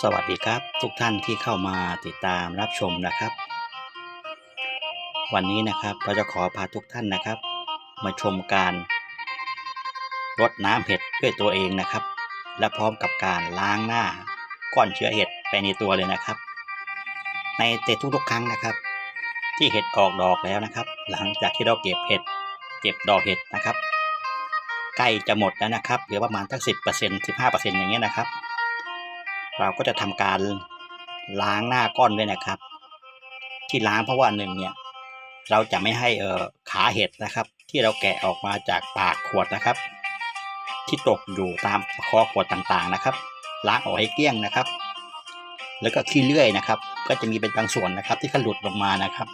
สวัสดีครับ ทุกท่านที่เข้ามาติดตามรับชมนะครับ วันนี้นะครับเราจะขอพาทุกท่านนะครับ มาชมการรดน้ำเห็ดด้วยตัวเองนะครับ และพร้อมกับการล้างหน้าก้อนเชื้อเห็ดไปในตัวเลยนะครับ ในเตทุกๆครั้งนะครับ ที่เห็ดออกดอกแล้วนะครับ หลังจากที่เราเก็บเห็ดเก็บดอกเห็ดนะครับ ใกล้จะหมดแล้วนะครับเหลือประมาณสักสิบเปอร์เซ็นต์สิบห้าเปอร์เซ็นต์อย่างเงี้ยนะครับ เราก็จะทำการล้างหน้าก้อนด้วยนะครับ ที่ล้างเพราะว่าหนึ่งเนี่ย เราจะไม่ให้เอ่อขาเห็ดนะครับ ที่เราแกะออกมาจากปากขวดนะครับ ที่ตกอยู่ตามคอขวดต่างๆนะครับ ล้างออกให้เกลี้ยงนะครับ แล้วก็ขี้เลื่อยนะครับ ก็จะมีเป็นบางส่วนนะครับ ที่เขาหลุดลงมานะครับ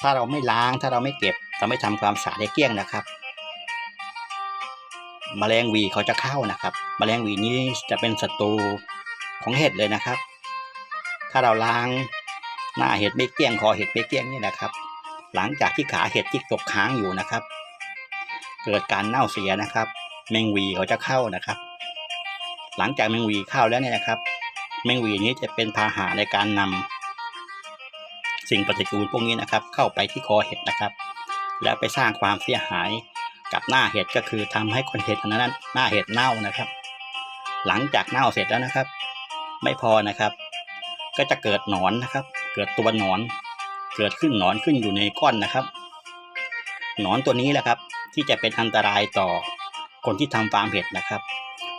ถ้าเราไม่ล้างถ้าเราไม่เก็บเราไม่ทำความสะอาดให้เกลี้ยงนะครับ แมลงวีเขาจะเข้านะครับแมลงวีนี้จะเป็นศัตรูของเห็ดเลยนะครับ ถ้าเราล้างหน้าเห็ดไม่เกี้ยงคอเห็ดไม่เกี้ยงนี่นะครับ หลังจากที่ขาเห็ดที่ตกค้างอยู่นะครับ เกิดการเน่าเสียนะครับ แมงวีเขาจะเข้านะครับ หลังจากแมงวีเข้าแล้วเนี่ยนะครับ แมงวีนี้จะเป็นพาหะในการนำสิ่งปฏิกูลพวกนี้นะครับ เข้าไปที่คอเห็ดนะครับ แล้วไปสร้างความเสียหาย กับหน้าเห็ดก็คือทำให้คนเห็ดอันนั้น หน้าเห็ดเน่านะครับ หลังจากเน่าเสร็จแล้วนะครับ ไม่พอนะครับ ก็จะเกิดหนอนนะครับ เกิดตัวหนอน เกิดขึ้นหนอนขึ้นอยู่ในก้อนนะครับ หนอนตัวนี้แหละครับ ที่จะเป็นอันตรายต่อคนที่ทำฟาร์มเห็ดนะครับ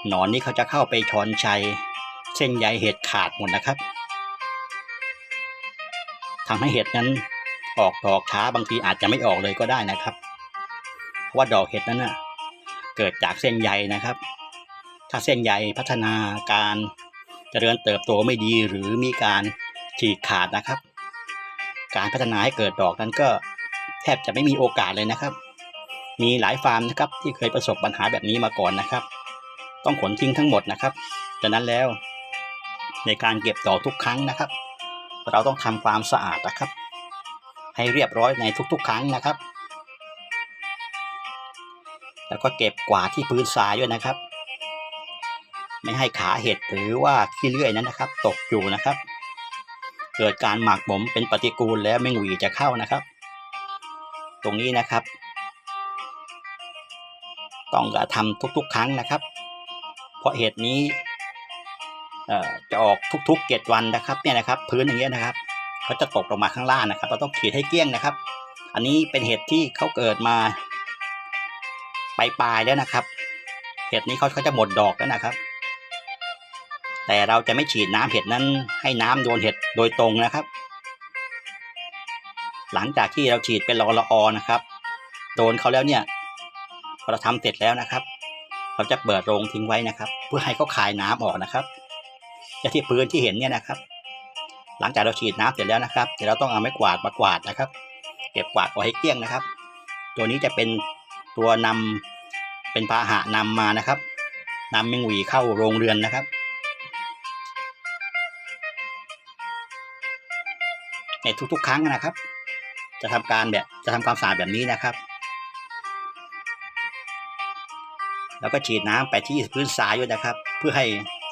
หนอนนี้เขาจะเข้าไปชอนชัยเส้นใยเห็ดขาดหมดนะครับทำให้เห็ดนั้นออกดอกช้าบางทีอาจจะไม่ออกเลยก็ได้นะครับ ว่าดอกเห็ดนั้นนะเกิดจากเส้นใยนะครับ ถ้าเส้นใยพัฒนาการเจริญเติบโตไม่ดีหรือมีการฉีกขาดนะครับ การพัฒนาให้เกิดดอกนั้นก็แทบจะไม่มีโอกาสเลยนะครับ มีหลายฟาร์มนะครับที่เคยประสบปัญหาแบบนี้มาก่อนนะครับ ต้องขนทิ้งทั้งหมดนะครับจากนั้นแล้วในการเก็บดอกทุกครั้งนะครับ เราต้องทำความสะอาดนะครับ ให้เรียบร้อยในทุกๆ ครั้งนะครับ แล้วก็เก็บกวาดที่พื้นทรายด้วยนะครับ ไม่ให้ขาเห็ดหรือว่าขี้เลื่อยนั้นนะครับ ตกอยู่นะครับ เกิดการหมักหมมเป็นปฏิกูลแล้วแมงวีจะเข้านะครับ ตรงนี้นะครับ ต้องกระทำทุกๆ ครั้งนะครับ เพราะเห็ดนี้จะออกทุกๆเจ็ดวันนะครับเนี่ยนะครับ พื้นอย่างเงี้ยนะครับเขาจะตกลงมาข้างล่างนะครับ เราต้องขีดให้เกลี้ยงนะครับ อันนี้เป็นเห็ดที่เขาเกิดมา ปลายๆแล้วนะครับ เห็ดนี้เขาเขาจะหมดดอกแล้วนะครับ แต่เราจะไม่ฉีดน้ำเห็ดนั้น ให้น้ำโดนเห็ดโดยตรงนะครับ หลังจากที่เราฉีดเป็นละอละออนะครับ โดนเขาแล้วเนี่ยพอเราทำเสร็จแล้วนะครับ เราจะเปิดโรงทิ้งไว้นะครับ เพื่อให้เขาคายน้ำออกนะครับอย่างที่พื้นที่เห็นเนี่ยนะครับ หลังจากเราฉีดน้ำเสร็จแล้วนะครับเดี๋ยวเราต้องเอาไม้กวาดมากวาดนะครับ เก็บกวาดเอาให้เกลี้ยงนะครับ ตัวนี้จะเป็น ตัวนำเป็นพาหะนำมานะครับนำแมงหวีเข้าโรงเรือนนะครับ ในทุกๆ ครั้งนะครับ จะทำการแบบจะทำความสะอาดแบบนี้นะครับ แล้วก็ฉีดน้ำไปที่พื้นทรายด้วยนะครับ เพื่อให้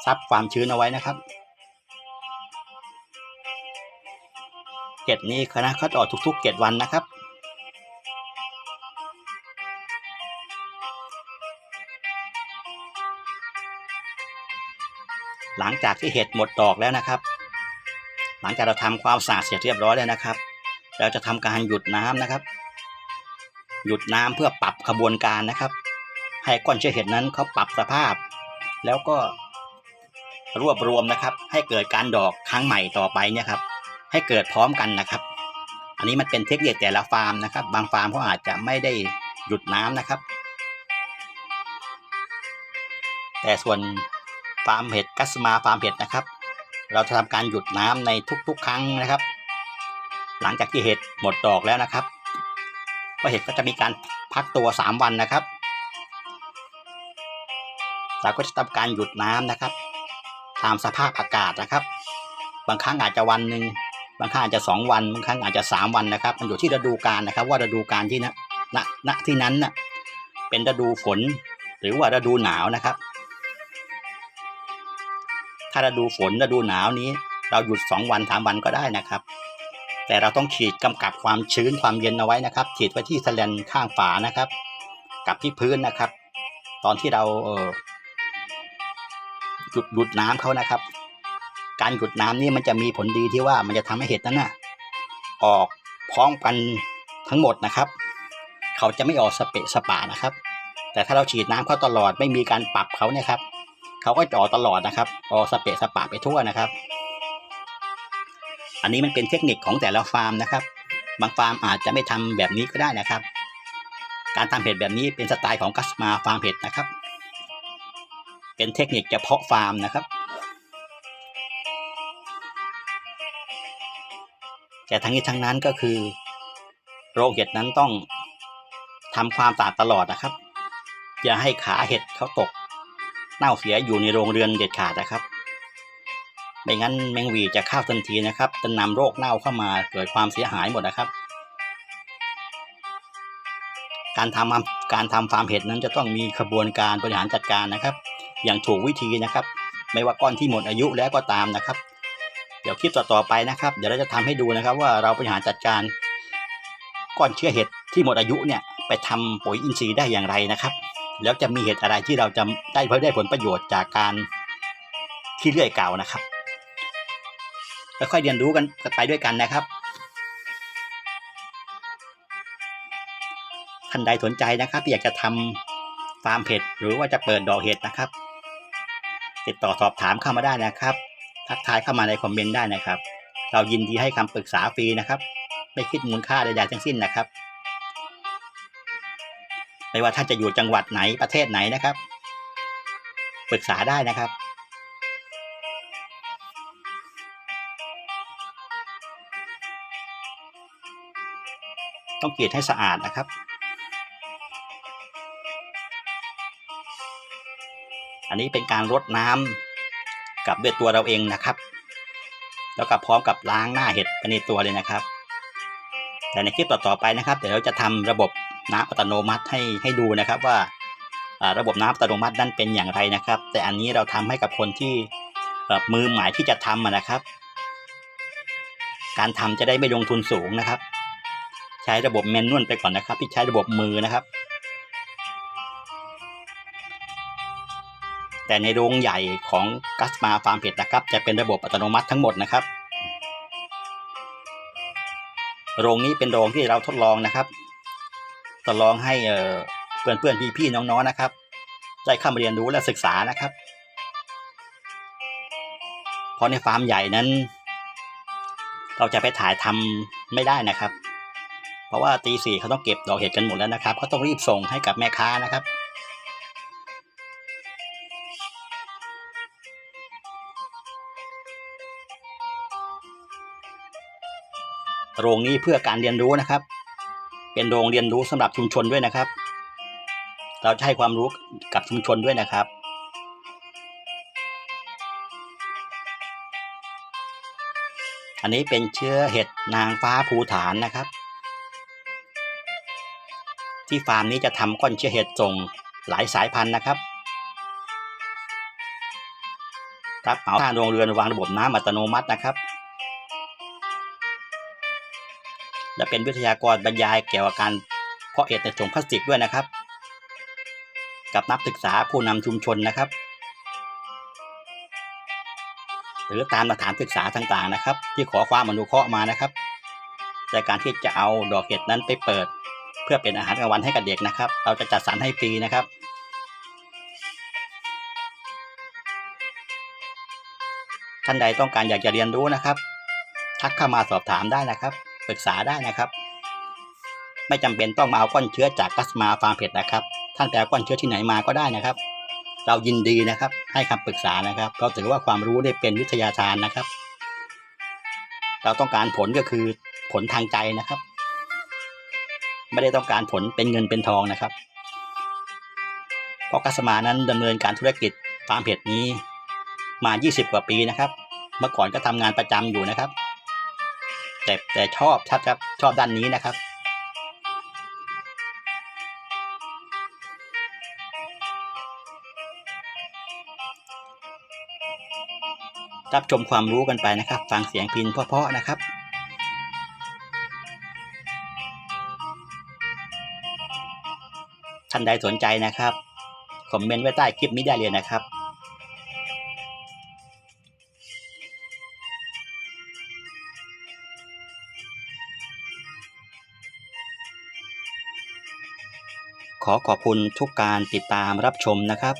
ซับความชื้นเอาไว้นะครับเก็ดนี้คณะคัดออกทุกๆเจ็ดวันนะครับ หลังจากที่เห็ดหมดดอกแล้วนะครับ หลังจากเราทำความสะอาดเสร็จเรียบร้อยแล้วนะครับ เราจะทำการหยุดน้ำนะครับ หยุดน้ำเพื่อปรับขบวนการนะครับ ให้ก้อนเชื้อเห็ดนั้นเขาปรับสภาพ แล้วก็รวบรวมนะครับ ให้เกิดการดอกครั้งใหม่ต่อไปเนี่ยครับ ให้เกิดพร้อมกันนะครับ อันนี้มันเป็นเทคนิคแต่ละฟาร์มนะครับ บางฟาร์มเขาอาจจะไม่ได้หยุดน้ำนะครับ แต่ส่วน ฟาร์มเห็ดกัสมาฟาร์มเห็ดนะครับ เราจะทำการหยุดน้ำในทุกๆ ครั้งนะครับ หลังจากที่เห็ดหมดดอกแล้วนะครับก็เห็ดก็จะมีการพักตัว 3 วันนะครับ เราก็จะทำการหยุดน้ำนะครับ ตามสภาพอากาศนะครับ บางครั้งอาจจะวันหนึ่งบางครั้งอาจจะสองวัน บางครั้งอาจจะสามวันนะครับ มันอยู่ที่ฤดูกาลนะครับ ว่าฤดูกาลที่นะณณที่นั้นน่ะเป็นฤดูฝน หรือว่าฤดูหนาวนะครับ ถ้าฤดูฝนฤดูหนาวนี้ เราหยุดสองวันสามวันก็ได้นะครับ แต่เราต้องฉีดกำกับความชื้นความเย็นเอาไว้นะครับ ฉีดไว้ที่สแลนข้างฝานะครับ กับที่พื้นนะครับ ตอนที่เราเออหยุดหยุดน้ำเขานะครับ การหยุดน้ำนี่มันจะมีผลดีที่ว่ามันจะทำให้เห็ดนั้นน่ะออกพร้อมกันทั้งหมดนะครับ เขาจะไม่ออกสเปะสปะนะครับ แต่ถ้าเราฉีดน้ำเขาตลอดไม่มีการปรับเขาเนี่ยครับ เขาก็จะออกตลอดนะครับ ออกสเปะสปะไปทั่วนะครับ อันนี้มันเป็นเทคนิคของแต่ละฟาร์มนะครับ บางฟาร์มอาจจะไม่ทำแบบนี้ก็ได้นะครับ การทำเห็ดแบบนี้เป็นสไตล์ของกัสมาฟาร์มเห็ดนะครับ เป็นเทคนิคเฉพาะฟาร์มนะครับแต่ทั้งนี้ทั้งนั้นก็คือ โรงเห็ดนั้นต้องทำความสะอาดตลอดนะครับ อย่าให้ขาเห็ดเขาตก เน่าเสียอยู่ในโรงเรือนเด็ดขาดนะครับ ไม่งั้นแมงวีจะเข้าทันทีนะครับจะนำโรคเน่าเข้ามาเกิดความเสียหายหมดนะครับ การทำการทำฟาร์มเห็ดนั้นจะต้องมีขบวนการบริหารจัดการนะครับ อย่างถูกวิธีนะครับ ไม่ว่าก้อนที่หมดอายุแล้วก็ตามนะครับ เดี๋ยวคลิปต่อๆไปนะครับ เดี๋ยวเราจะทำให้ดูนะครับ ว่าเราบริหารจัดการก้อนเชื้อเห็ดที่หมดอายุเนี่ยไปทำปุ๋ยอินทรีย์ได้อย่างไรนะครับ แล้วจะมีเห็ดอะไรที่เราจะได้เพื่อได้ผลประโยชน์จากการที่เลื่อยเก่านะครับค่อยๆเรียนรู้กันไปด้วยกันนะครับท่านใดสนใจนะครับอยากจะทำฟาร์มเห็ดหรือว่าจะเปิดดอกเห็ดนะครับ ติดต่อสอบถามเข้ามาได้นะครับ ทักทายเข้ามาในคอมเมนต์ได้นะครับ เรายินดีให้คำปรึกษาฟรีนะครับ ไม่คิดมูลค่าใดๆทั้งสิ้นนะครับ ไม่ว่าท่านจะอยู่จังหวัดไหนประเทศไหนนะครับ ปรึกษาได้นะครับ ต้องกรีดให้สะอาดนะครับอันนี้เป็นการรดน้ำกับด้วยตัวเราเองนะครับ แล้วก็พร้อมกับล้างหน้าเห็ดไปในตัวเลยนะครับ แต่ในคลิปต่อๆไปนะครับ เดี๋ยวเราจะทำระบบ น้ำอัตโนมัติให้ให้ดูนะครับว่าระบบน้ำอัตโนมัตินั้นเป็นอย่างไรนะครับ แต่อันนี้เราทำให้กับคนที่มือใหม่ที่จะทำนะครับ การทำจะได้ไม่ลงทุนสูงนะครับ ใช้ระบบแมนนวลไปก่อนนะครับ ที่ใช้ระบบมือนะครับ แต่ในโรงใหญ่ของกัสมาฟาร์มเห็ดนะครับ จะเป็นระบบอัตโนมัติทั้งหมดนะครับ โรงนี้เป็นโรงที่เราทดลองนะครับ ทดลองให้เพื่อนเพื่อนพี่พี่ๆน้องๆนะครับได้เข้ามาเรียนรู้และศึกษานะครับ เพราะในฟาร์มใหญ่นั้น เราจะไปถ่ายทำไม่ได้นะครับ เพราะว่าตีสี่เขาต้องเก็บดอกเห็ดกันหมดแล้วนะครับเขาต้องรีบส่งให้กับแม่ค้านะครับโรงนี้เพื่อการเรียนรู้นะครับ เป็นโรงเรียนรู้สำหรับชุมชนด้วยนะครับ เราจะให้ความรู้กับชุมชนด้วยนะครับอันนี้เป็นเชื้อเห็ดนางฟ้าภูฐานนะครับ ที่ฟาร์มนี้จะทำก้อนเชื้อเห็ดส่งหลายสายพันธุ์นะครับรับเหมาทางโรงเรือนวางระบบน้ำอัตโนมัตินะครับ และเป็นวิทยากรบรรยายเกี่ยวกับการเพาะเห็ดในถุงพลาสติกด้วยนะครับ กับนักศึกษาผู้นำชุมชนนะครับ หรือตามสถานศึกษาต่างๆนะครับ ที่ขอความอนุเคราะห์มานะครับในการที่จะเอาดอกเห็ดนั้นไปเปิด เพื่อเป็นอาหารกลางวันให้กับเด็กนะครับ เราจะจัดสรรให้ฟรีนะครับท่านใดต้องการอยากจะเรียนรู้นะครับ ทักเข้ามาสอบถามได้นะครับ ปรึกษาได้นะครับ ไม่จำเป็นต้องมาเอาก้อนเชื้อจากกัสมาฟาร์มเพจนะครับ ท่านแต่ก้อนเชื้อที่ไหนมาก็ได้นะครับ เรายินดีนะครับ ให้คำปรึกษานะครับเราถือว่าความรู้ได้เป็นวิทยาทานนะครับ เราต้องการผลก็คือผลทางใจนะครับ ไม่ได้ต้องการผลเป็นเงินเป็นทองนะครับ เพราะกัสมานั้นดำเนินการธุรกิจฟาร์มเพจนี้มา 20 กว่าปีนะครับ เมื่อก่อนก็ทำงานประจำอยู่นะครับ แต่แต่ชอบชัดครับชอบด้านนี้นะครับ รับชมความรู้กันไปนะครับ ฟังเสียงพินเพาะๆนะครับท่านใดสนใจนะครับคอมเมนต์ไว้ใต้คลิปนี้ได้เลยนะครับ อขอบคุณทุกการติดตามรับชมนะครับ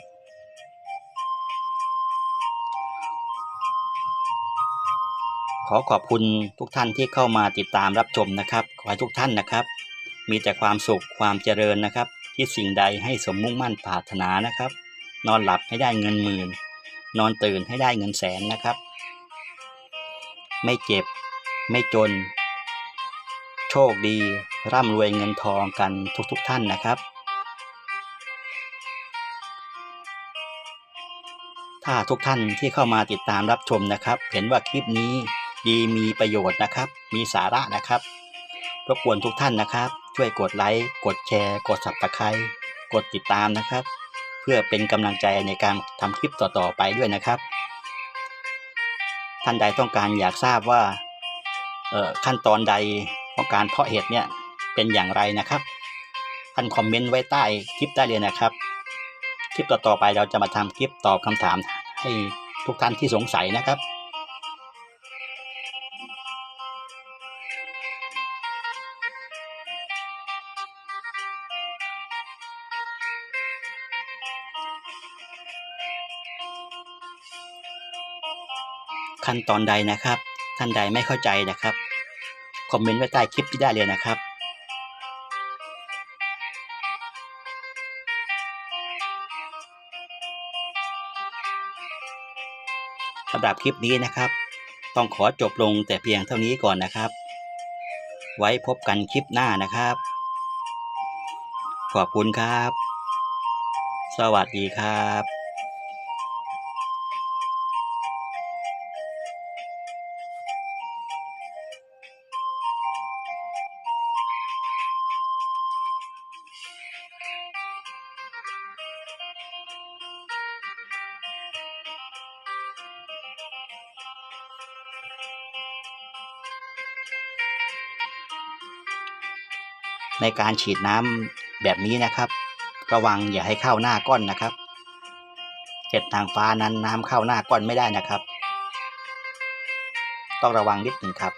ขอขอบคุณทุกท่านที่เข้ามาติดตามรับชมนะครับ ขอให้ทุกท่านนะครับ มีแต่ความสุขความเจริญนะครับ ที่สิ่งใดให้สมมุ่งมั่นปรารถนานะครับ นอนหลับให้ได้เงินหมื่น นอนตื่นให้ได้เงินแสนนะครับ ไม่เจ็บ ไม่จนโชคดี ร่ำรวยเงินทองกันทุกๆทท่านนะครับ ถ้าทุกท่านที่เข้ามาติดตามรับชมนะครับ เห็นว่าคลิปนี้ดีมีประโยชน์นะครับ มีสาระนะครับรบกวนทุกท่านนะครับ ช่วยกดไลค์ กดแชร์ กด subscribe กดติดตามนะครับ เพื่อเป็นกำลังใจในการทำคลิปต่อๆไปด้วยนะครับ ท่านใดต้องการอยากทราบว่าออขั้นตอนใดของการเพาะเห็ดเนี่ยเป็นอย่างไรนะครับ ท่านคอมเมนต์ไว้ใต้คลิปได้เลยนะครับ คลิปต่อๆไปเราจะมาทำคลิปตอบคำถาม ให้ทุกท่านที่สงสัยนะครับ ขั้นตอนใดนะครับ ท่านใดไม่เข้าใจนะครับ คอมเมนต์ไว้ใต้คลิปที่ได้เลยนะครับำหรับคลิปนี้นะครับ ต้องขอจบลงแต่เพียงเท่านี้ก่อนนะครับ ไว้พบกันคลิปหน้านะครับ ขอบคุณครับ สวัสดีครับ ในการฉีดน้ำแบบนี้นะครับ ระวังอย่าให้เข้าหน้าก้อนนะครับเห็ดนางฟ้านั้นน้ำเข้าหน้าก้อนไม่ได้นะครับ ต้องระวังนิดหนึ่งครับ